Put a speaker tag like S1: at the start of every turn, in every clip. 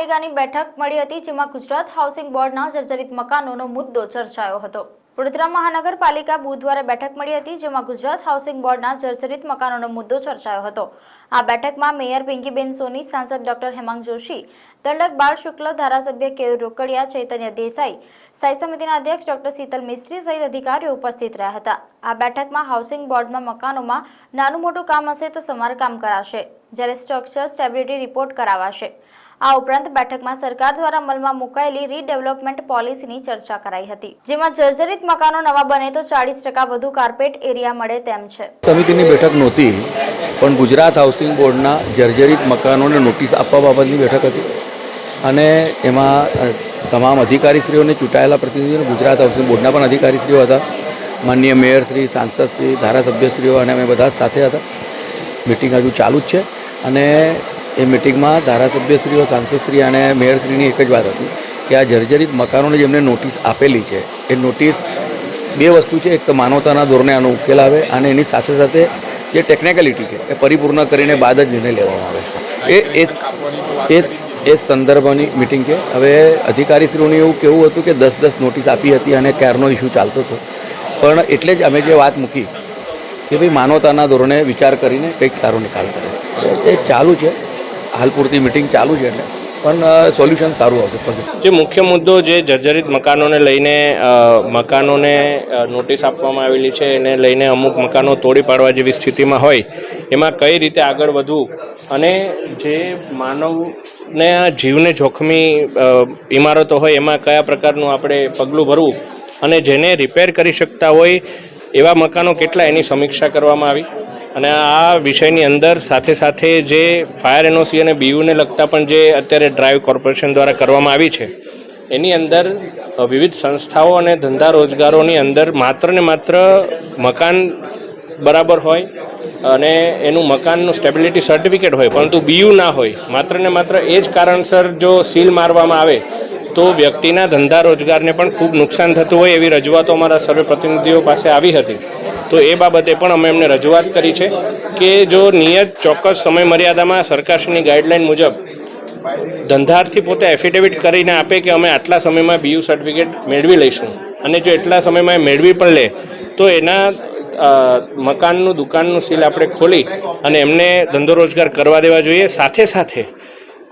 S1: પાલિકાની બેઠક મળી હતી, જેમાં ગુજરાત હાઉસિંગ બોર્ડના જર્જરિત મકાનોનો મુદ્દો ચર્ચાયો હતો. વડોદરા મહાનગરપાલિકા બુધવારે બેઠક મળી હતી, જેમાં ગુજરાત હાઉસિંગ બોર્ડના જર્જરિત મકાનોનો મુદ્દો ચર્ચાયો હતો. આ બેઠકમાં મેયર પિંકીબેન સોની, સાંસદ ડોક્ટર હેમાંગ જોશી, દંડક બાળ શુક્લ, ધારાસભ્ય કેયુર રોકડિયા ચૈતન્ય દેસાઈ, સ્થાયી સમિતિના અધ્યક્ષ ડોક્ટર શીતલ મિસ્ત્રી સહિત અધિકારીઓ ઉપસ્થિત રહ્યા હતા. આ બેઠકમાં હાઉસિંગ બોર્ડમાં મકાનોમાં નાનું મોટું કામ હશે તો સમારકામ કરાશે, જ્યારે સ્ટ્રક્ચર સ્ટેબિલિટી રિપોર્ટ કરાવાશે. આ ઉપરાંત બેઠકમાં સરકાર દ્વારા અમલમાં મુકાયેલી રીડેવલપમેન્ટ પોલિસીની ચર્ચા કરાઈ હતી. જેમાં જર્જરિત મકાનો નવા બને તો ચાળીસ ટકા વધુ કાર્પેટ એરિયા મળે તેમ છે.
S2: સમિતિની બેઠક નહોતી, પણ ગુજરાત હાઉસિંગ બોર્ડના જર્જરિત મકાનોને નોટિસ આપવા બાબતની બેઠક હતી. અને એમાં તમામ અધિકારીશ્રીઓને ચૂંટાયેલા પ્રતિનિધિઓ, ગુજરાત હાઉસિંગ બોર્ડના પણ અધિકારીશ્રીઓ હતા. માનનીય મેયરશ્રી સાંસદશ્રી ધારાસભ્યશ્રીઓ અને અમે બધા સાથે હતા. મિટિંગ હજુ ચાલુ જ છે. અને એ મિટિંગમાં ધારાસભ્યશ્રીઓ, સાંસદશ્રી અને મેયરશ્રીની એક જ વાત હતી કે આ જર્જરિત મકાનોને જેમને નોટિસ આપેલી છે, એ નોટિસ બે વસ્તુ છે. એક તો માનવતાના ધોરણે આનો ઉકેલ આવે અને એની સાથે સાથે જે ટેકનિકલિટી છે, એ પરિપૂર્ણ કરીને બાદ જ નિર્ણય લેવામાં આવે એ એ એ સંદર્ભની મિટિંગ છે. હવે અધિકારીશ્રીઓને એવું કેવું હતું કે દસ દસ નોટિસ આપી હતી અને ક્યારનો ઇસ્યુ ચાલતો હતો. પણ એટલે જ અમે જે વાત મૂકી કે ભાઈ માનવતાના ધોરણે વિચાર કરીને કંઈક સારો નિકાલ કરે. એ ચાલુ છે. હાલ પૂરતી મિટિંગ ચાલુ છે એટલે. પણ સોલ્યુશન સારું આવશે, પછી.
S3: જે મુખ્ય મુદ્દો જે જર્જરિત મકાનોને લઈને મકાનોને નોટિસ આપવામાં આવેલી છે, એને લઈને અમુક મકાનો તોડી પાડવા જેવી સ્થિતિમાં હોય, એમાં કઈ રીતે આગળ વધવું અને જે માનવને જીવને જોખમી ઇમારતો હોય, એમાં કયા પ્રકારનું આપણે પગલું ભરવું અને જેને રિપેર કરી શકતા હોય, એવા મકાનો કેટલા એની સમીક્ષા કરવામાં આવી? અને આ વિષયની અંદર સાથે સાથે જે ફાયર એનઓસી અને બીયુને લગતા પણ જે અત્યારે ડ્રાઈવ કોર્પોરેશન દ્વારા કરવામાં આવી છે, એની અંદર વિવિધ સંસ્થાઓ અને ધંધા રોજગારોની અંદર માત્ર ને માત્ર મકાન બરાબર હોય અને એનું મકાનનું સ્ટેબિલિટી સર્ટિફિકેટ હોય, પરંતુ બીયુ ના હોય, માત્ર ને માત્ર એ જ કારણસર જો સીલ મારવામાં આવે તો વ્યક્તિના ધંધા રોજગારને પણ ખૂબ નુકસાન થતું હોય એવી રજૂઆતો અમારા સર્વે પ્રતિનિધિઓ પાસે આવી હતી. તો એ બાબતે પણ અમે એમને રજૂઆત કરી છે કે જો નિયત ચોક્કસ સમય મર્યાદામાં સરકારશ્રીની ગાઈડલાઇન મુજબ ધંધાર્થી પોતે એફિડેવિટ કરીને આપે કે અમે આટલા સમયમાં બીયુ સર્ટિફિકેટ મેળવી લઈશું અને જો એટલા સમયમાં એ મેળવી પણ લે, તો એના મકાનનું, દુકાનનું સીલ આપણે ખોલી અને એમને ધંધો રોજગાર કરવા દેવા જોઈએ. સાથે સાથે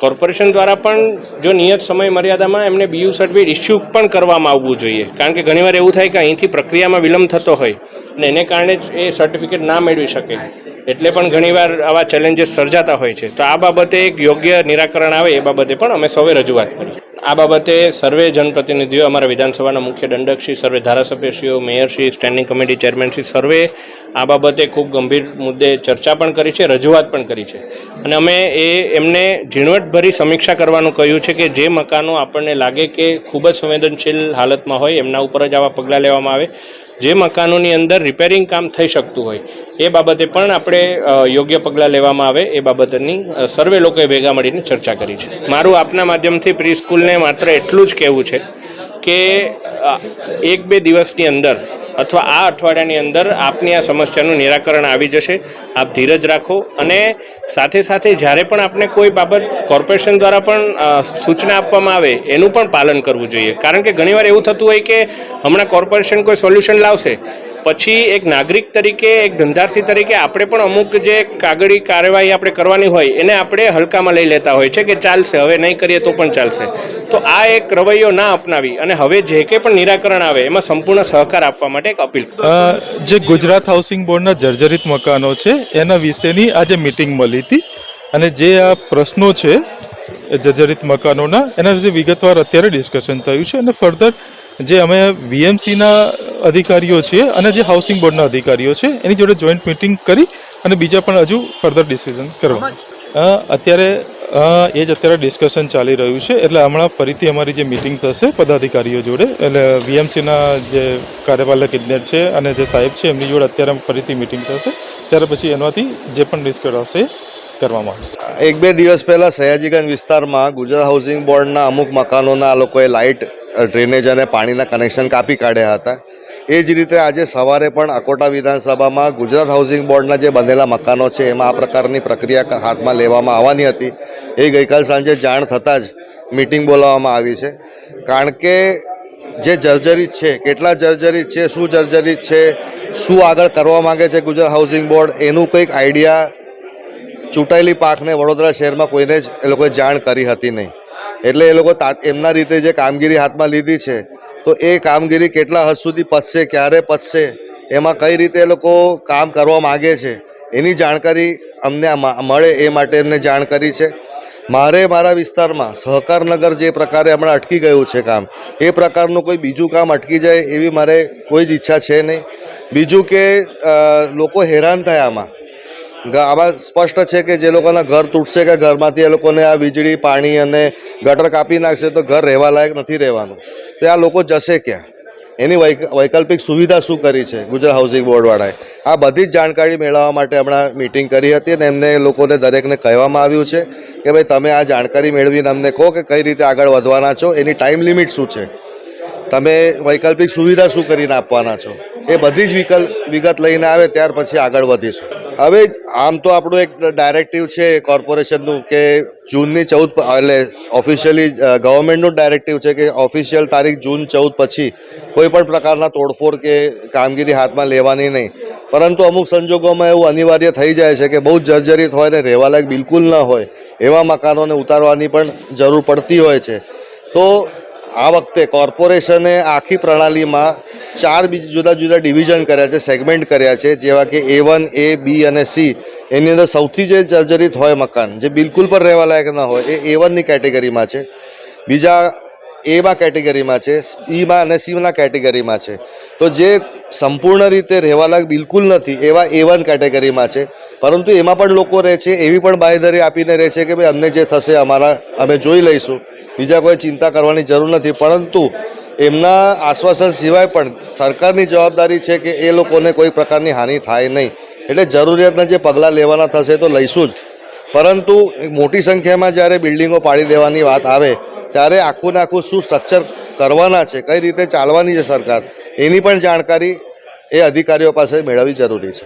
S3: કોર્પોરેશન દ્વારા પણ જો નિયત સમય મર્યાદામાં એમને બીયુ સર્ટિફિકેટ ઇસ્યુ પણ કરવામાં આવવું જોઈએ. કારણ કે ઘણીવાર એવું થાય કે અહીંથી પ્રક્રિયામાં વિલંબ થતો હોય અને એને કારણે જ એ સર્ટિફિકેટ ના મેળવી શકે. એટલે પણ ઘણીવાર આવા ચેલેન્જીસ સર્જાતા હોય છે. તો આ બાબતે એક યોગ્ય નિરાકરણ આવે એ બાબતે પણ અમે સૌએ રજૂઆત કરી. આ બાબતે સર્વે જનપ્રતિનિધિઓ, અમારા વિધાનસભાના મુખ્ય દંડકશ્રી સર્વે ધારાસભ્યશ્રીઓ મેયરશ્રી સ્ટેન્ડિંગ કમિટી ચેરમેનશ્રી સર્વે આ બાબતે ખૂબ ગંભીર મુદ્દે ચર્ચા પણ કરી છે, રજૂઆત પણ કરી છે. અને અમે એ એમને ઝીણવટભરી સમીક્ષા કરવાનું કહ્યું છે કે જે મકાનો આપણને લાગે કે ખૂબ જ સંવેદનશીલ હાલતમાં હોય, એમના ઉપર જ આવા પગલાં લેવામાં આવે. જે મકાનોની અંદર રિપેરિંગ કામ થઈ શકતું હોય, એ બાબતે પણ આપણે યોગ્ય પગલાં લેવામાં આવે, એ બાબતની સર્વે લોકોએ ભેગા મળીને ચર્ચા કરી છે. મારું આપના માધ્યમથી પ્રી સ્કૂલને માત્ર એટલું જ કહેવું છે કે એક બે દિવસની અંદર અથવા આ અઠવાડિયાની અંદર આપની આ સમસ્યાનું નિરાકરણ આવી જશે. આપ ધીરજ રાખો અને સાથે સાથે જ્યારે પણ આપને કોઈ બાબત કોર્પોરેશન દ્વારા પણ સૂચના આપવામાં આવે, એનું પણ પાલન કરવું જોઈએ. કારણ કે ઘણીવાર એવું થતું હોય કે હમણાં કોર્પોરેશન કોઈ સોલ્યુશન લાવશે, પછી એક નાગરિક તરીકે, એક ધંધાર્થી તરીકે આપણે પણ અમુક જે કાગળી કાર્યવાહી આપણે કરવાની હોય, એને આપણે હલકામાં લઈ લેતા હોય છે કે ચાલશે, હવે નહીં કરીએ તો પણ ચાલશે. તો આ એક રવૈયો ના અપનાવી અને હવે જે કંઈ પણ નિરાકરણ આવે, એમાં સંપૂર્ણ સહકાર આપવા માટે એક અપીલ
S4: જે ગુજરાત હાઉસિંગ બોર્ડના જર્જરિત મકાનો છે એના વિશેની આજે મિટિંગ મળી હતી. અને જે આ પ્રશ્નો છે જર્જરિત મકાનોના એના વિશે વિગતવાર અત્યારે ડિસ્કશન થયું છે. અને ફર્ધર જે અમે વીએમસીના અધિકારીઓ છીએ અને જે હાઉસિંગ બોર્ડના અધિકારીઓ છે એની જોડે જોઈન્ટ મિટિંગ કરી અને બીજા પણ હજુ ફર્ધર ડિસિઝન કરવા. અત્યારે એ જ અત્યારે ડિસ્કશન ચાલી રહ્યું છે. એટલે હમણાં ફરીથી અમારી જે મિટિંગ થશે પદાધિકારીઓ જોડે, એટલે વીએમસીના જે કાર્યપાલક ઇજનેર છે અને જે સાહેબ છે, એમની જોડે અત્યારે ફરીથી મિટિંગ થશે. ત્યારે પછી એનાથી જે પણ ડિસ્કસ આવશે કરવામાં આવશે.
S5: એક બે દિવસ પહેલાં સયાજીગંજ વિસ્તારમાં ગુજરાત હાઉસિંગ બોર્ડના અમુક મકાનોના આ લોકોએ લાઇટ ડ્રેનેજ અને પાણીના કનેક્શન કાપી કાઢ્યા હતા. એ જ રીતે આજે સવારે પણ અકોટા વિધાનસભામાં ગુજરાત હાઉસિંગ બોર્ડના જે બનેલા મકાનો છે, એમાં આ પ્રકારની પ્રક્રિયા હાથમાં લેવામાં આવવાની હતી. એ ગઈકાલ સાંજે જાણ થતાં જ મિટિંગ બોલાવવામાં આવી છે. કારણ કે જે જર્જરિત છે, કેટલા જર્જરિત છે, શું જર્જરિત છે, શું આગળ કરવા માગે છે ગુજરાત હાઉસિંગ બોર્ડ, એનું કંઈક આઈડિયા ચૂંટાયેલી પાકને વડોદરા શહેરમાં કોઈને જ એ લોકોએ જાણ કરી હતી નહીં. એટલે એ લોકો એમના રીતે જે કામગીરી હાથમાં લીધી છે તો એ કામગીરી કેટલા હદ સુધી પતશે, ક્યારે પતશે, એમાં કઈ રીતે એ લોકો કામ કરવા માગે છે, એની જાણકારી અમને મળે એ માટે એમને જાણ છે. મારે મારા વિસ્તારમાં સહકારનગર જે પ્રકારે હમણાં અટકી ગયું છે કામ, એ પ્રકારનું કોઈ બીજું કામ અટકી જાય એવી મારે કોઈ જ ઈચ્છા છે નહીં. બીજું કે લોકો હેરાન થયા આમાં. આમાં સ્પષ્ટ છે કે જે લોકોના ઘર તૂટશે કે ઘરમાંથી એ લોકોને આ વીજળી, પાણી અને ગટર કાપી નાખશે તો ઘર રહેવા લાયક નથી રહેવાનું. તો આ લોકો જશે ક્યાં? એની વૈકલ્પિક સુવિધા શું કરી છે ગુજરાત હાઉસિંગ બોર્ડવાળાએ? આ બધી જ જાણકારી મેળવવા માટે હમણાં મિટિંગ કરી હતી અને એમને લોકોને દરેકને કહેવામાં આવ્યું છે કે ભાઈ તમે આ જાણકારી મેળવીને અમને કહો કે કઈ રીતે આગળ વધવાના છો, એની ટાઈમ લિમિટ શું છે? તમે વૈકલ્પિક સુવિધા શું કરીને આપવાના છો? એ બધી જ વિકલ્પ વિગત લઈને આવે ત્યાર પછી આગળ વધીશું. હવે આમ તો આપણું એક ડાયરેક્ટિવ છે કોર્પોરેશનનું કે જૂનની ચૌદ એટલે ઓફિશિયલી ગવર્મેન્ટનું ડાયરેક્ટિવ છે કે ઓફિશિયલ તારીખ જૂન ચૌદ પછી કોઈ પણ પ્રકારના તોડફોડ કે કામગીરી હાથમાં લેવાની નહીં. પરંતુ અમુક સંજોગોમાં એવું અનિવાર્ય થઈ જાય છે કે બહુ જર્જરિત હોય ને રહેવાલાયક બિલકુલ ન હોય, એવા મકાનોને ઉતારવાની પણ જરૂર પડતી હોય છે. તો આ વખતે કોર્પોરેશને આખી પ્રણાલીમાં ચાર બીજ જુદા જુદા ડિવિઝન કર્યા છે, સેગમેન્ટ કર્યા છે, જેવા કે એ વન એ બી અને સી એની અંદર સૌથી જે જર્જરિત હોય મકાન, જે બિલકુલ પણ રહેવા લાયક ન હોય, એ એ વનની કેટેગરીમાં છે. બીજા એમાં કેટેગરીમાં છે બીમાં અને સીમાં કેટેગરીમાં છે. તો જે સંપૂર્ણ રીતે રહેવા લાયક બિલકુલ નથી, એવા એ વન કેટેગરીમાં છે. પરંતુ એમાં પણ લોકો રહે છે, એવી પણ બાંયધરી આપીને રહે છે કે ભાઈ અમને જે થશે અમારા, અમે જોઈ લઈશું. બીજા કોઈ ચિંતા કરવાની જરૂર નથી. પરંતુ એમના આશ્વાસન સિવાય પણ સરકારની જવાબદારી છે કે એ લોકોને કોઈ પ્રકારની હાનિ થાય નહીં. એટલે જરૂરિયાતના જે પગલાં લેવાના થશે તો લઈશું જ. પરંતુ મોટી સંખ્યામાં જ્યારે બિલ્ડિંગો પાડી દેવાની વાત આવે, ત્યારે આખું ને આખું શું સ્ટ્રક્ચર કરવાના છે, કઈ રીતે ચાલવાની છે સરકાર, એની પણ જાણકારી એ અધિકારીઓ પાસે મેળવવી જરૂરી છે.